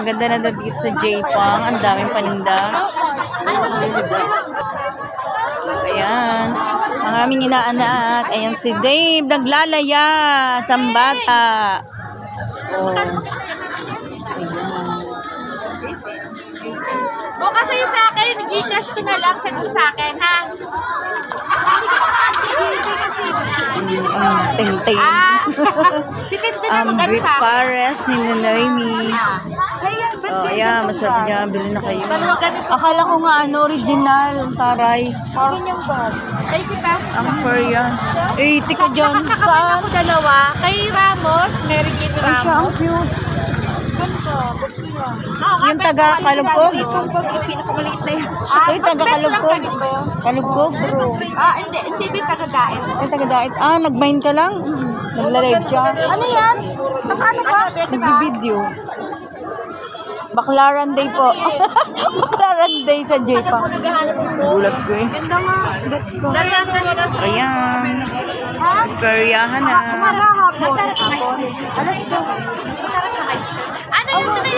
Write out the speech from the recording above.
Ang ganda na dito sa J-Pang. Ang daming paninda. Ayan. Ang aming inaanak. Ayan si Dave. Naglalaya. Sambata. Oh. O kasi yung sa akin, Gcash ko na lang, mo sa akin, ha? Ang ting-ting. Ah, Ang akin. Pares ni Noemi. Oh, ayan, masarap niya. Bili na kayo. Akala ko nga ano, original. Ang taray. Ay, kita. Ang Korean. Eh, tika dyan. Nakakabit Saan? ako dalawa. Kay Ramos, Mary Kate Ay, siya, Ramos. ang cute. Nga, Yung taga wala Kalugkog? pinakamaliit na yan. Ah, yung taga Kalugkog. Kalugkog, bro. Ah, hindi, hindi ba taga Daet? Ay, taga Dait. Ah, nag-mine ka lang? Nagla-live siya. Ano yan? Ano ba? Nagbibideo. Baklaran Day po. Baklaran Day sa J-Pa. Gulat ko eh. Ganda nga. Ayan. Ha? Peryahan na. Masarap hapon. Na ko. Masarap na cream. Ano yung